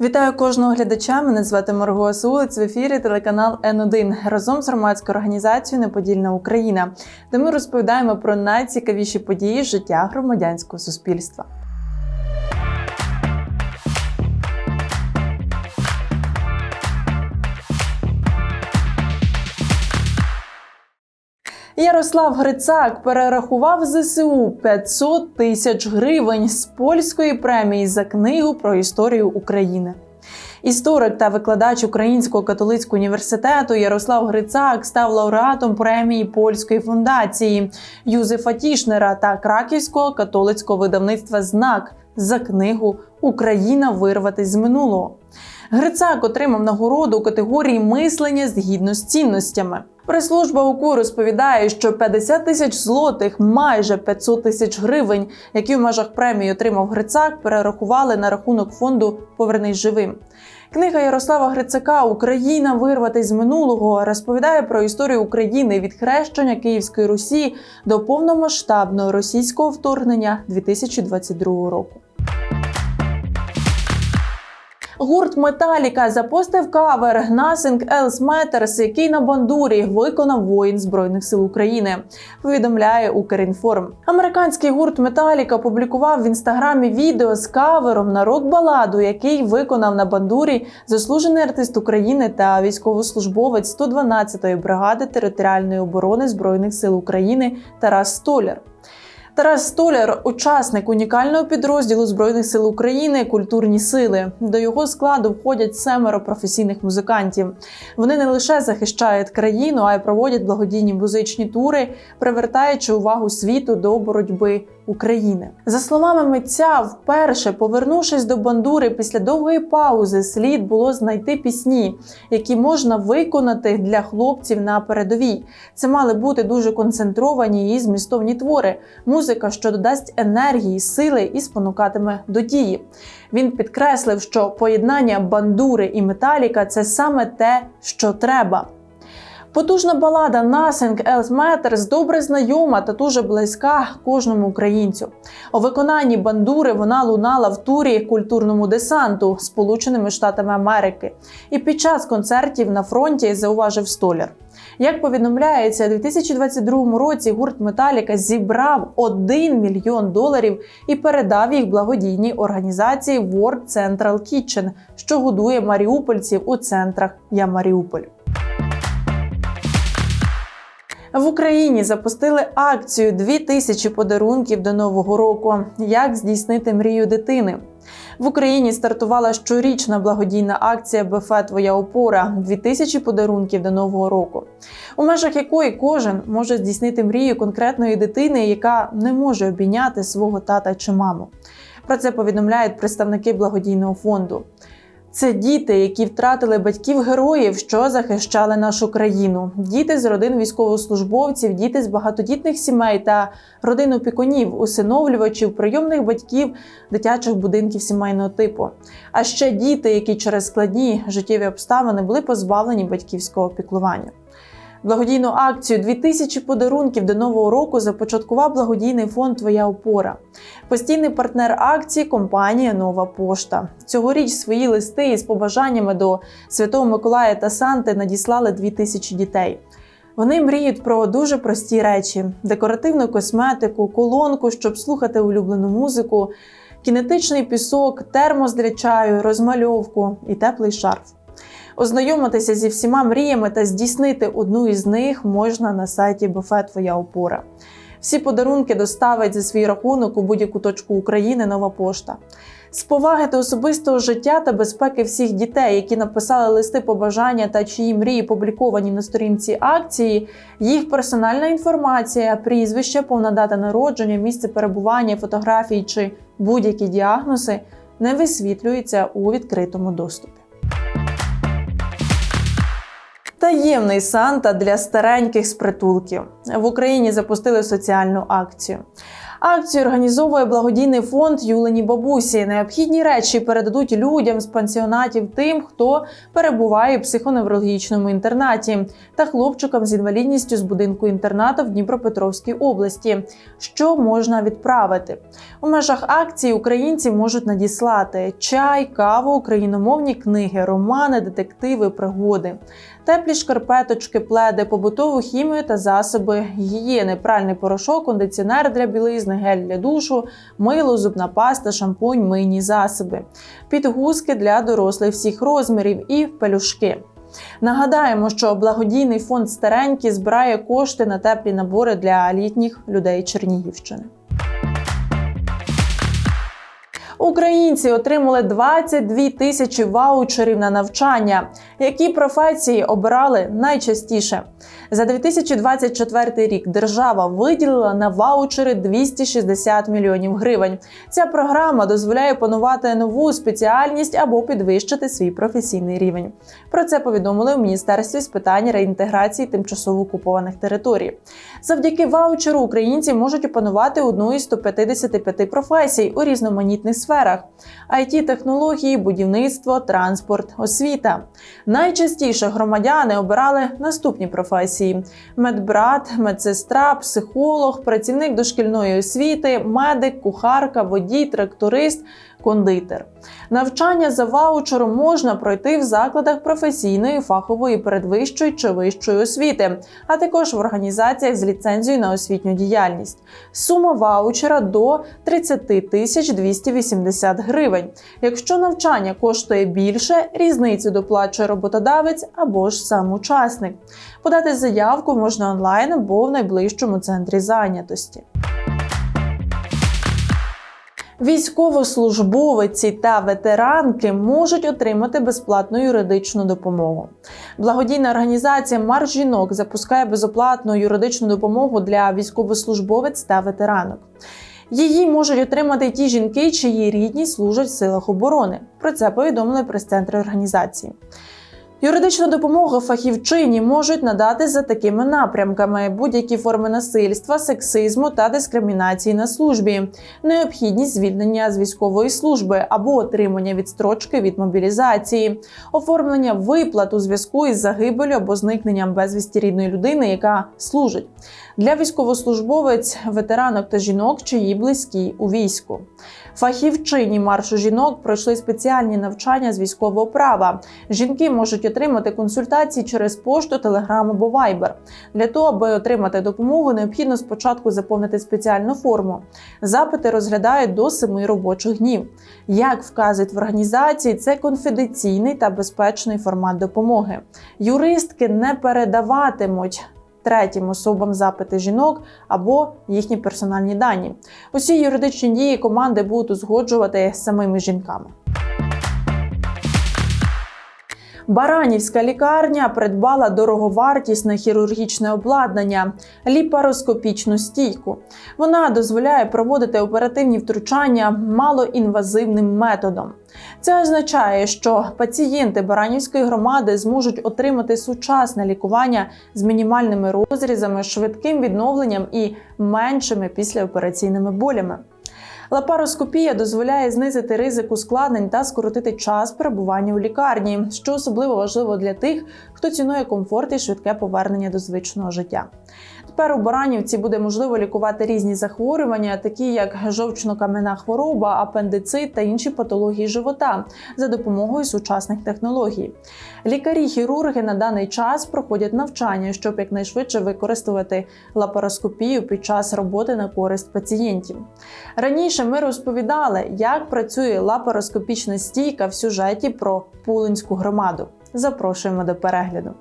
Вітаю кожного глядача. Мене звати Марго Сулиць в ефірі телеканал Н1 разом з громадською організацією Неподільна Україна, де ми розповідаємо про найцікавіші події життя громадянського суспільства. Ярослав Грицак перерахував ЗСУ 500 тисяч гривень з польської премії за книгу про історію України. Історик та викладач Українського католицького університету Ярослав Грицак став лауреатом премії польської фундації Юзефа Тішнера та Краківського католицького видавництва Знак за книгу Україна вирватись з минулого. Грицак отримав нагороду у категорії мислення згідно з цінностями. Прес-служба УКУ розповідає, що 50 тисяч злотих, майже 500 тисяч гривень, які в межах премії отримав Грицак, перерахували на рахунок фонду Повернись живим. Книга Ярослава Грицака Україна вирватись з минулого розповідає про історію України від хрещення Київської Русі до повномасштабного російського вторгнення 2022 року. Гурт Металіка запостив кавер Nothing Else Matters, який на бандурі виконав воїн збройних сил України. Повідомляє Укрінформ. Американський гурт Металіка опублікував в інстаграмі відео з кавером на рок-баладу, який виконав на бандурі заслужений артист України та військовослужбовець 112-ї бригади територіальної оборони збройних сил України Тарас Столяр. Тарас Столяр учасник унікального підрозділу Збройних сил України Культурні сили. До його складу входять семеро професійних музикантів. Вони не лише захищають країну, а й проводять благодійні музичні тури, привертаючи увагу світу до боротьби України. За словами митця, вперше повернувшись до бандури після довгої паузи, слід було знайти пісні, які можна виконати для хлопців на передовій. Це мали бути дуже концентровані і змістовні твори, музика, що додасть енергії, сили і спонукатиме до дії. Він підкреслив, що поєднання бандури і металіка це саме те, що треба. Потужна балада Nothing Else Matters добре знайома та дуже близька кожному українцю. У виконанні бандури вона лунала в турі культурному десанту Сполученими Штатами Америки. І під час концертів на фронті зауважив столяр. Як повідомляється, у 2022 році гурт Металіка зібрав 1 мільйон доларів і передав їх благодійній організації World Central Kitchen, що годує маріупольців у центрах Я Маріуполь. В Україні запустили акцію «2000 подарунків до нового року. Як здійснити мрію дитини? В Україні стартувала щорічна благодійна акція БФ Твоя опора 2000 подарунків до нового року, у межах якої кожен може здійснити мрію конкретної дитини, яка не може обійняти свого тата чи маму. Про це повідомляють представники благодійного фонду. Це діти, які втратили батьків героїв, що захищали нашу країну, діти з родин військовослужбовців, діти з багатодітних сімей та родин опікунів, усиновлювачів, прийомних батьків дитячих будинків сімейного типу. А ще діти, які через складні життєві обставини були позбавлені батьківського опіклування. Благодійну акцію «2000 подарунків до нового року започаткував благодійний фонд Твоя опора. Постійний партнер акції компанія Нова Пошта. Цьогоріч свої листи із побажаннями до Святого Миколая та Санти надіслали 2000 дітей. Вони мріють про дуже прості речі: декоративну косметику, колонку, щоб слухати улюблену музику, кінетичний пісок, термос для чаю, розмальовку і теплий шарф. Ознайомитися зі всіма мріями та здійснити одну із них можна на сайті Буфет Твоя опора. Всі подарунки доставить за свій рахунок у будь-яку точку України нова пошта. З поваги до особистого життя та безпеки всіх дітей, які написали листи побажання та чиї мрії публіковані на сторінці акції, їх персональна інформація, прізвище, повна дата народження, місце перебування, фотографії чи будь-які діагнози не висвітлюються у відкритому доступі. Таємний Санта для стареньких з притулків в Україні запустили соціальну акцію. Акцію організовує благодійний фонд Юлені бабусі. Необхідні речі передадуть людям з пансіонатів тим, хто перебуває в психоневрологічному інтернаті, та хлопчикам з інвалідністю з будинку інтернату в Дніпропетровській області. Що можна відправити у межах акції? Українці можуть надіслати чай, каву, україномовні книги, романи, детективи, пригоди. Теплі шкарпеточки, пледи, побутову хімію та засоби гігієни, пральний порошок, кондиціонер для білизни, гель для душу, мило, зубна паста, шампунь, мийні засоби, підгузки для дорослих всіх розмірів і пелюшки. Нагадаємо, що благодійний фонд старенькі збирає кошти на теплі набори для літніх людей Чернігівщини. Українці отримали 22 тисячі ваучерів на навчання. Які професії обирали найчастіше? За 2024 рік держава виділила на ваучери 260 мільйонів гривень. Ця програма дозволяє панувати нову спеціальність або підвищити свій професійний рівень. Про це повідомили у міністерстві з питань реінтеграції тимчасово окупованих територій. Завдяки ваучеру українці можуть опанувати одну із 155 професій у різноманітних сферах: it технології, будівництво, транспорт, освіта. Найчастіше громадяни обирали наступні професії: медбрат, медсестра, психолог, працівник дошкільної освіти, медик, кухарка, водій, тракторист, кондитер. Навчання за ваучером можна пройти в закладах професійної, фахової, передвищої чи вищої освіти, а також в організаціях з ліцензією на освітню діяльність. Сума ваучера до 30 тисяч 280 гривень. Якщо навчання коштує більше, різницю доплачує роботодавець або ж сам учасник. Подати заявку можна онлайн або в найближчому центрі зайнятості. Військовослужбовиці та ветеранки можуть отримати безплатну юридичну допомогу. Благодійна організація Марш жінок запускає безоплатну юридичну допомогу для військовослужбовець та ветеранок. Її можуть отримати ті жінки, чиї рідні служать в силах оборони. Про це повідомили прес-центри організації. Юридичну допомогу фахівчині можуть надати за такими напрямками: будь-які форми насильства, сексизму та дискримінації на службі, необхідність звільнення з військової служби або отримання відстрочки від мобілізації, оформлення виплат у зв'язку із загибелю або зникненням безвісті рідної людини, яка служить для військовослужбовець, ветеранок та жінок, чиї близькі у війську. Фахівчині маршу жінок пройшли спеціальні навчання з військового права. Жінки можуть отримати консультації через пошту, телеграм або вайбер. Для того, аби отримати допомогу, необхідно спочатку заповнити спеціальну форму. Запити розглядають до семи робочих днів. Як вказують в організації, це конфіденційний та безпечний формат допомоги. Юристки не передаватимуть третім особам запити жінок або їхні персональні дані. Усі юридичні дії команди будуть узгоджувати з самими жінками. Баранівська лікарня придбала дороговартісне хірургічне обладнання, ліпароскопічну стійку. Вона дозволяє проводити оперативні втручання малоінвазивним методом. Це означає, що пацієнти Баранівської громади зможуть отримати сучасне лікування з мінімальними розрізами, швидким відновленням і меншими післяопераційними болями. Лапароскопія дозволяє знизити ризик ускладнень та скоротити час перебування у лікарні, що особливо важливо для тих, хто цінує комфорт і швидке повернення до звичного життя. Тепер у Баранівці буде можливо лікувати різні захворювання, такі як жовчно-кам'яна хвороба, апендицит та інші патології живота, за допомогою сучасних технологій. Лікарі-хірурги на даний час проходять навчання, щоб якнайшвидше використовувати лапароскопію під час роботи на користь пацієнтів. Раніше ми розповідали, як працює лапароскопічна стійка в сюжеті про Пулинську громаду. Запрошуємо до перегляду.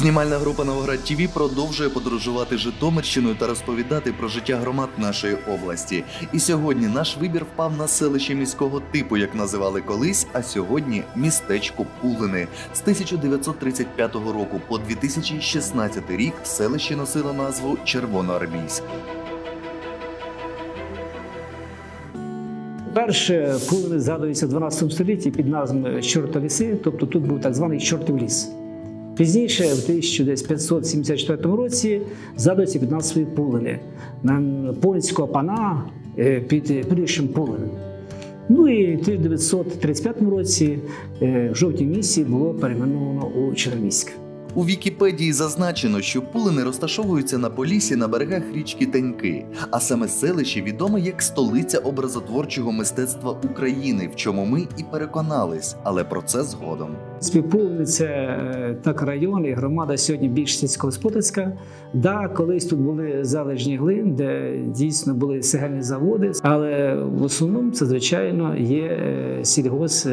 Знімальна група Новоград ТІВІ продовжує подорожувати Житомирщиною та розповідати про життя громад нашої області. І сьогодні наш вибір впав на селище міського типу, як називали колись, а сьогодні містечко Пулини. З 1935 року по 2016 рік селище носило назву Червоноармійськ. Перше Пулини згадується в 12 столітті під назвою Чортовіси, тобто тут був так званий Чортів ліс. Пізніше, в 1574 році, згадується під назвою Пулини, на Полінського пана е, під прізвищем Пулин. Ну і в 1935 році, е, в місяці, було перейменовано у Череміськ. У Вікіпедії зазначено, що Пулини розташовуються на полісі на берегах річки Теньки, а саме селище відоме як столиця образотворчого мистецтва України, в чому ми і переконались, але про це згодом. Е, так район і громада сьогодні більш сільськогосподарська. Да, колись тут були залежні глин, де дійсно були сигальні заводи, але в основному це звичайно є е, сільгос е,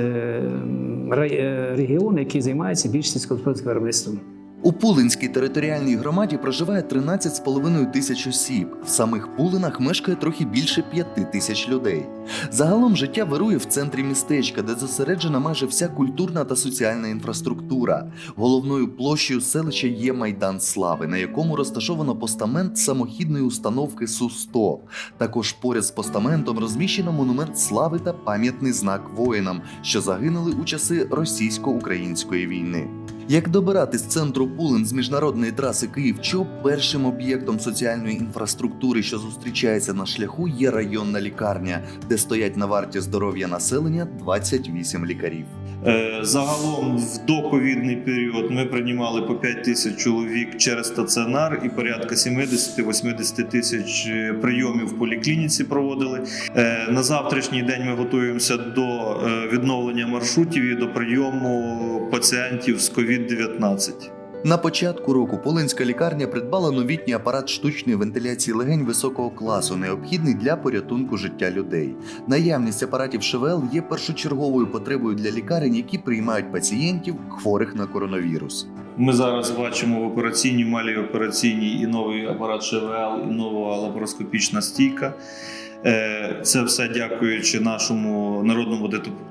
е, регіон, який займається більш сільськогосподарським виробництвом. У Пулинській територіальній громаді проживає 13,5 тисяч осіб. В самих Пулинах мешкає трохи більше 5 тисяч людей. Загалом життя вирує в центрі містечка, де зосереджена майже вся культурна та соціальна інфраструктура. Головною площею селища є Майдан Слави, на якому розташовано постамент самохідної установки Су-100. Також поряд з постаментом розміщено монумент слави та пам'ятний знак воїнам, що загинули у часи російсько-української війни. Як добирати з центру Пулин з міжнародної траси Київ-Чоп, першим об'єктом соціальної інфраструктури, що зустрічається на шляху, є районна лікарня, де стоять на варті здоров'я населення 28 лікарів. Е, Загалом в доковідний період ми приймали по 5 тисяч чоловік через стаціонар і порядка 70-80 тисяч е, прийомів в поліклініці проводили. Е, На завтрашній день ми готуємося до відновлення маршрутів і до прийому пацієнтів з COVID-19. На початку року Полинська лікарня придбала новітній апарат штучної вентиляції легень високого класу, необхідний для порятунку життя людей. Наявність апаратів ШВЛ є першочерговою потребою для лікарень, які приймають пацієнтів хворих на коронавірус. Ми зараз бачимо в операційній, малій операційній і новий апарат ШВЛ, і нова лапароскопічна стійка. Е, Це все дякуючи нашому народному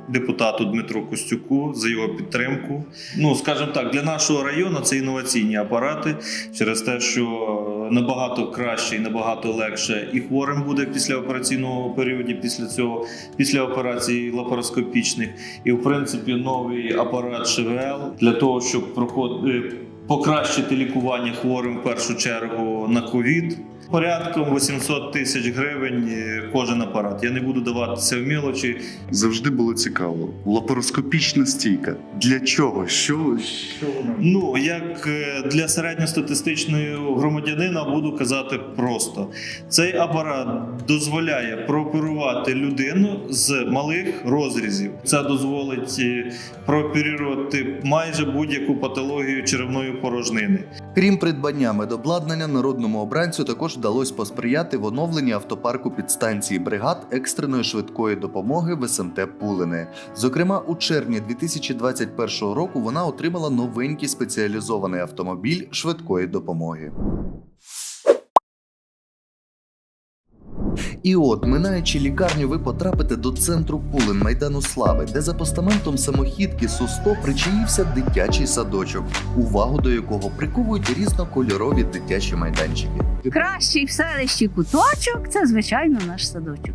депутату Дмитру Костюку за його підтримку. Ну, скажімо так, для нашого району це інноваційні апарати через те, що набагато краще і набагато легше і хворим буде після операційного періоду, після цього, після операцій лапароскопічних. І в принципі новий апарат ШВЛ для того, щоб проход... е, покращити лікування хворим в першу чергу на ковід. Порядком 800 тисяч гривень е, кожен апарат. Я не буду даватися в мілочі. Завжди було цікаво. Лапароскопічна стійка. Для чого? Що, що? Ну як е, для середньостатистичного громадянина буду казати просто: цей апарат дозволяє прооперувати людину з малих розрізів. Це дозволить е, прооперувати майже будь-яку патологію черевної порожнини. Крім придбання медобладнання, народному обранцю також вдалося посприяти в оновленні автопарку підстанції бригад екстреної швидкої допомоги в СМТ Пулини. Зокрема, у червні 2021 року вона отримала новенький спеціалізований автомобіль швидкої допомоги. І от, минаючи лікарню, ви потрапите до центру Пулин Майдану Слави, де за постаментом самохідки Су-100 причаївся дитячий садочок, увагу до якого приковують різнокольорові дитячі майданчики. Кращий в селищі куточок це, звичайно, наш садочок.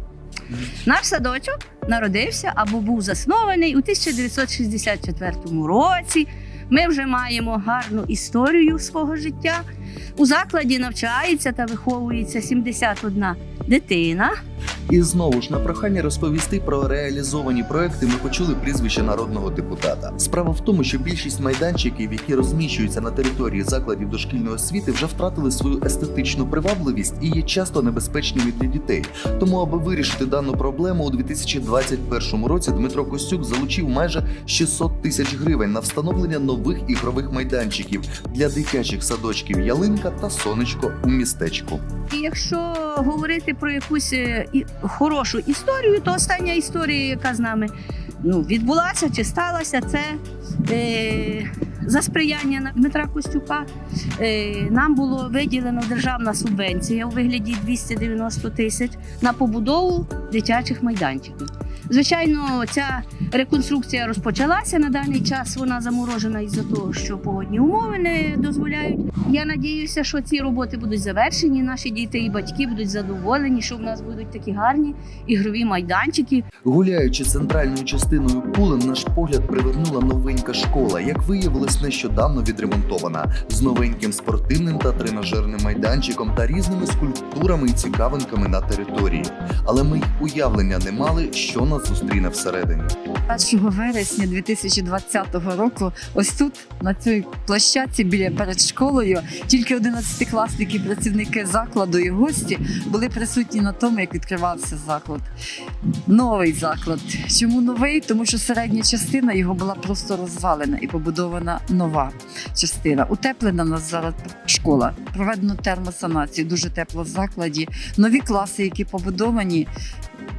Наш садочок народився або був заснований у 1964 році. Ми вже маємо гарну історію свого життя. У закладі навчається та виховується 71 дитина. І знову ж на прохання розповісти про реалізовані проекти ми почули прізвище народного депутата. Справа в тому, що більшість майданчиків, які розміщуються на території закладів дошкільної освіти, вже втратили свою естетичну привабливість і є часто небезпечними для дітей. Тому, аби вирішити дану проблему, у 2021 році Дмитро Костюк залучив майже 600 тисяч гривень на встановлення нових ігрових майданчиків для дитячих садочків Ялинка та Сонечко у містечку. Якщо говорити про якусь е, і- хорошу історію, то остання історія, яка з нами ну, відбулася чи сталася, це е, за сприяння Дмитра Костюка е, нам було виділено державна субвенція у вигляді 290 тисяч на побудову дитячих майданчиків. Звичайно, ця реконструкція розпочалася на даний час. Вона заморожена із-за того, що погодні умови не дозволяють. Я надіюся, що ці роботи будуть завершені. Наші діти і батьки будуть задоволені, що в нас будуть такі гарні ігрові майданчики. Гуляючи центральною частиною Пулин, наш погляд привернула новенька школа, як виявилось, нещодавно відремонтована з новеньким спортивним та тренажерним майданчиком та різними скульптурами і цікавинками на території. Але ми й уявлення не мали, що нас зустріне всередині. 1 вересня 2020 року, ось тут, на цій площадці біля перед школою, тільки 11-класники, працівники закладу і гості були присутні на тому, як відкривався заклад. Новий заклад. Чому новий? Тому що середня частина його була просто розвалена і побудована нова частина. Утеплена нас зараз школа. Проведено термосанацію, дуже тепло в закладі. Нові класи, які побудовані,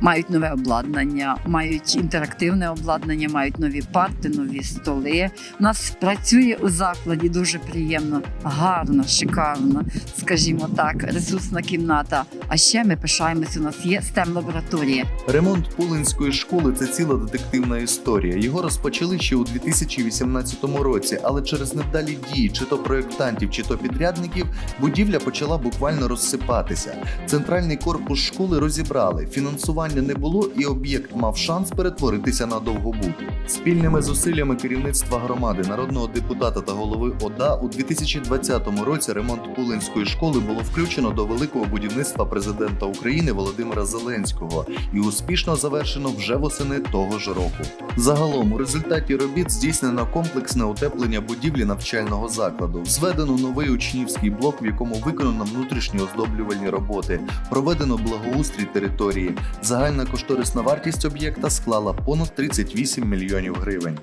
мають нове обладнання, мають інтерактивне обладнання, мають нові парти, нові столи. У нас працює у закладі дуже приємно, гарно, шикарно, скажімо так, ресурсна кімната. А ще ми пишаємося. У нас є stem лабораторія. Ремонт Пулинської школи це ціла детективна історія. Його розпочали ще у 2018 році, але через невдалі дії, чи то проєктантів, чи то підрядників, будівля почала буквально розсипатися. Центральний корпус школи розібрали, фінансування не було, і об'єкт мав шанс перетворитися на довгобуд. Спільними зусиллями керівництва громади, народного депутата та голови ОДА у 2020 році ремонт Пулинської школи було включено до великого будівництва президента України Володимира Зеленського і успішно завершено вже восени того ж року. Загалом у результаті робіт здійснено комплексне утеплення будівлі навчального закладу, зведено новий учнівський блок, в якому виконано внутрішні оздоблювальні роботи, проведено благоустрій території. Загальна кошторисна вартість об'єкта склала понад 38 мільйонів гривень.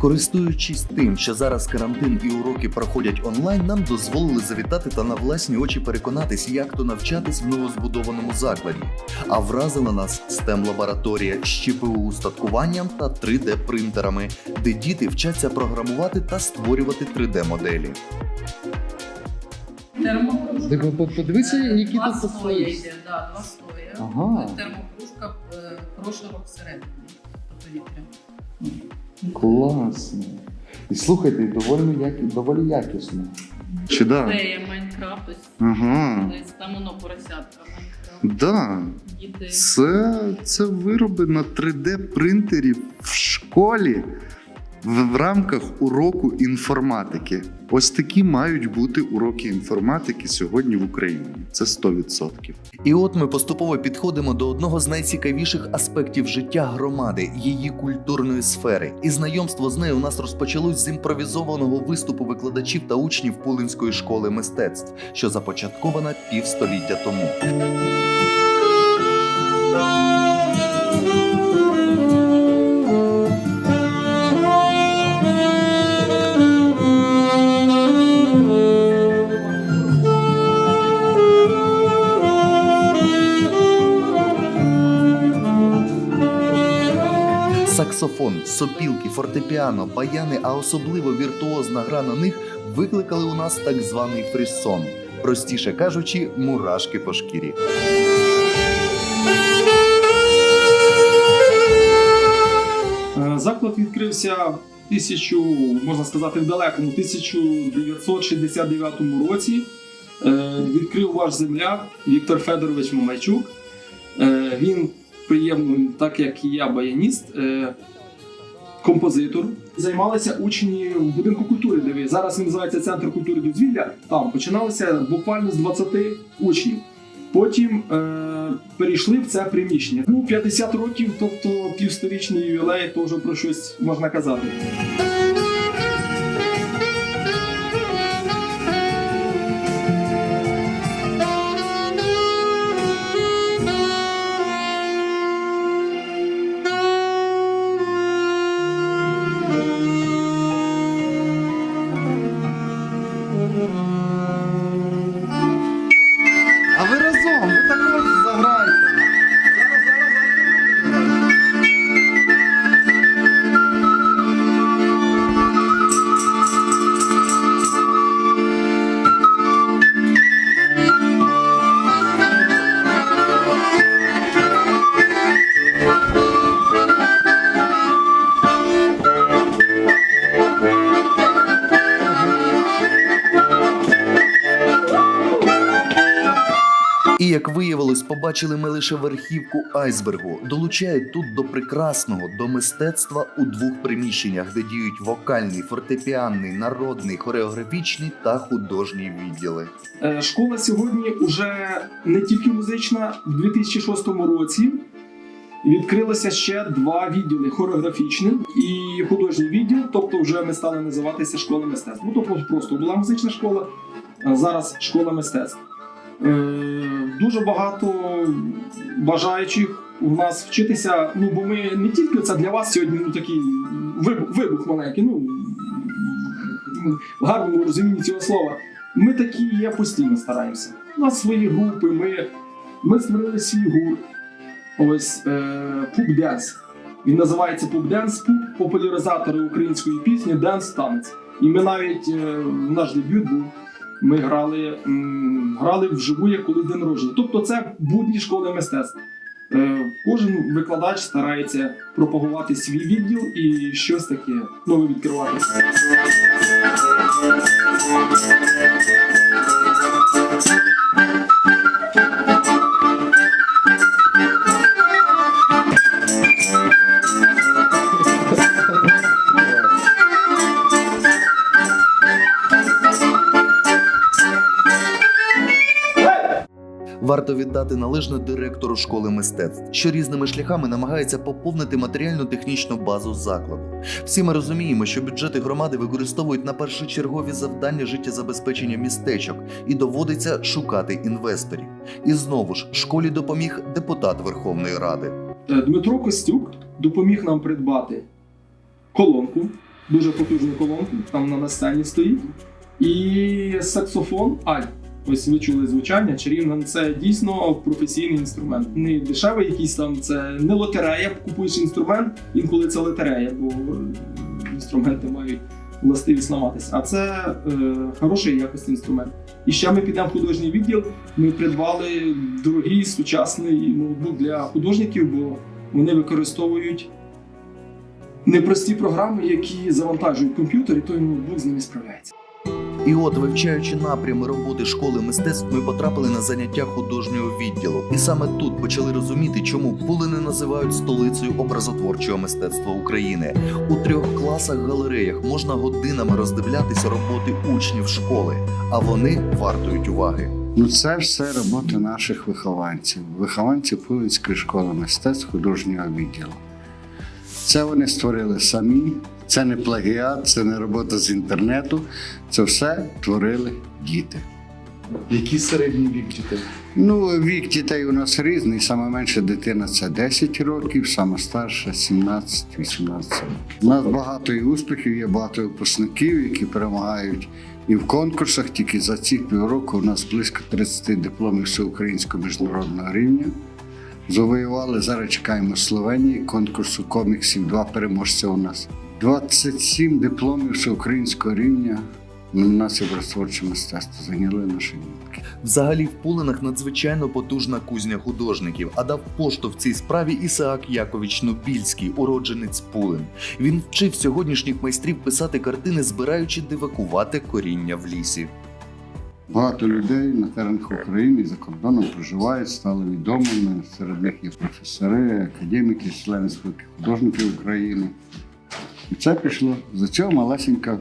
Користуючись тим, що зараз карантин і уроки проходять онлайн, нам дозволили завітати та на власні очі переконатись, як то навчатись в новозбудованому закладі. А вразила нас stem лабораторія з ЧПУ устаткуванням та 3D принтерами, де діти вчаться програмувати та створювати 3D моделі. Ти по- по- подивися, які Два тут слоя йде, да, два слоя. Ага. Термокружка, е, прошарок всередині. Класно. І слухайте, доволі, як... доволі якісно. Чи да? Це є Майнкрафт, ось Ага. там воно поросятка Майнкрафт. Да. Діти. Це, це вироби на 3D принтері в школі в, рамках уроку інформатики. Ось такі мають бути уроки інформатики сьогодні в Україні. Це 100%. І от ми поступово підходимо до одного з найцікавіших аспектів життя громади, її культурної сфери. І знайомство з нею у нас розпочалось з імпровізованого виступу викладачів та учнів Пулинської школи мистецтв, що започаткована півстоліття тому. Саксофон, сопілки, фортепіано, баяни, а особливо віртуозна гра на них викликали у нас так званий фріссон. Простіше кажучи, мурашки по шкірі. Е, Заклад відкрився тисячу, можна сказати, в далекому 1969 році. Е, Відкрив ваш земляк Віктор Федорович Мамайчук. Е, Він приємно, так як і я, баяніст, е, композитор. Займалися учні в будинку культури, де зараз він називається Центр культури дозвілля. Там починалося буквально з 20 учнів. Потім е, перейшли в це приміщення. Ну, 50 років, тобто півсторічний ювілей, вже про щось можна казати. Як виявилось, побачили ми лише верхівку айсбергу. Долучають тут до прекрасного, до мистецтва у двох приміщеннях, де діють вокальний, фортепіанний, народний, хореографічний та художній відділи. Е, Школа сьогодні вже не тільки музична, в 2006 році відкрилося ще два відділи: хореографічний і художній відділ. Тобто, вже ми стали називатися школа мистецтв. Ну тобто просто була музична школа, а зараз школа мистецтв. Е, Дуже багато бажаючих у нас вчитися. Ну бо ми не тільки це для вас сьогодні, ну такий вибух, вибух маленький. Ну в гарному розумінні цього слова. Ми такі є постійно стараємося. У нас свої групи, ми, ми створили свій гурт. Ось е, Пуп Денс. Він називається Пуп Денс, Пуп популяризатори української пісні Денс танець. І ми навіть е, наш дебют був. Ми грали, грали вживу, як коли день народження. Тобто це будні школи мистецтв. Е, кожен викладач старається пропагувати свій відділ і щось таке нове відкривати. Варто віддати належне директору школи мистецтв, що різними шляхами намагається поповнити матеріально-технічну базу закладу. Всі ми розуміємо, що бюджети громади використовують на першочергові завдання життєзабезпечення містечок і доводиться шукати інвесторів. І знову ж школі допоміг депутат Верховної Ради. Е, Дмитро Костюк допоміг нам придбати колонку, дуже потужну колонку, там на сцені стоїть, і саксофон Аль. Ось ви чули звучання, чарівне це дійсно професійний інструмент. Не дешевий якийсь там, це не лотерея, купуєш інструмент, інколи це лотерея, бо інструменти мають властивість ламатися. А це е, хороший якості інструмент. І ще ми підемо в художній відділ. Ми придбали дорогий сучасний ноутбук для художників, бо вони використовують непрості програми, які завантажують комп'ютер, і той ноутбук з ними справляється. І от, вивчаючи напрями роботи школи мистецтв, ми потрапили на заняття художнього відділу. І саме тут почали розуміти, чому Пулини називають столицею образотворчого мистецтва України. У трьох класах галереях можна годинами роздивлятися роботи учнів школи, а вони вартують уваги. Ну, це все робота наших вихованців, вихованців Пулинської школи мистецтв художнього відділу. Це вони створили самі, це не плагіат, це не робота з інтернету. Це все творили діти. Який середній вік дітей? Ну, вік дітей у нас різний. Саме менша дитина це 10 років, саме старша 17-18 років. У нас багато і успіхів, є багато випускників, які перемагають і в конкурсах. Тільки за ці півроку у нас близько 30 дипломів всеукраїнського міжнародного рівня. Завоювали. Зараз чекаємо Словенії конкурсу коміксів. Два переможця у нас. 27 дипломів всеукраїнського рівня. Нас образотворче мистецтво зайняли наші дітки. Взагалі в Пулинах надзвичайно потужна кузня художників, а дав поштовх цій справі Ісаак Якович Нобільський, уродженець Пулин. Він вчив сьогоднішніх майстрів писати картини, збираючи дивакувати коріння в лісі. Багато людей на теренах України і за кордоном проживають, стали відомими. Серед них є професори, академіки, члени спілки художників України. І це пішло за цього малесенька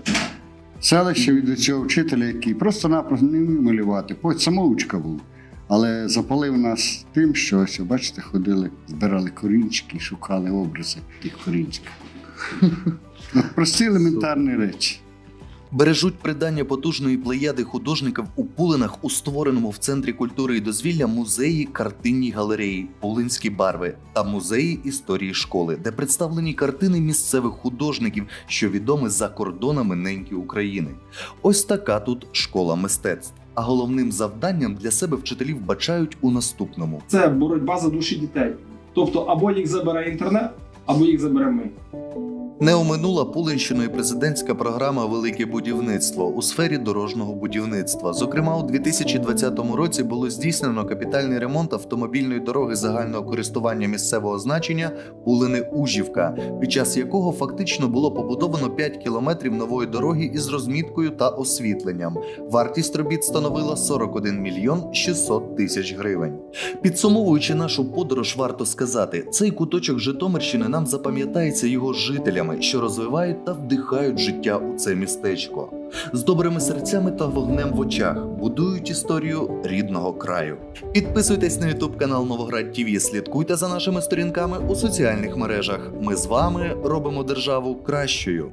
селище від цього вчителя, який просто-напросто не вмів малювати. Хоч самоучка був. Але запалив нас тим, що ось, бачите, ходили, збирали корінчики і шукали образи тих корінчиків. Прості елементарні речі. Бережуть придання потужної плеяди художників у Пулинах у створеному в центрі культури і дозвілля музеї картинній галереї Пулинські барви та музеї історії школи, де представлені картини місцевих художників, що відомі за кордонами неньки України. Ось така тут школа мистецтв. А головним завданням для себе вчителів бачають у наступному. Це боротьба за душі дітей. Тобто, або їх забере інтернет, або їх забере ми. Не оминула Пулинщиною президентська програма Велике будівництво у сфері дорожнього будівництва. Зокрема, у 2020 році було здійснено капітальний ремонт автомобільної дороги загального користування місцевого значення Пулини-Ужівка, під час якого фактично було побудовано 5 кілометрів нової дороги із розміткою та освітленням. Вартість робіт становила 41 мільйон 600 тисяч гривень. Підсумовуючи нашу подорож, варто сказати, цей куточок Житомирщини нам запам'ятається його жителями, що розвивають та вдихають життя у це містечко. З добрими серцями та вогнем в очах будують історію рідного краю. Підписуйтесь на ютуб канал Новоград ТІВІ, слідкуйте за нашими сторінками у соціальних мережах. Ми з вами робимо державу кращою.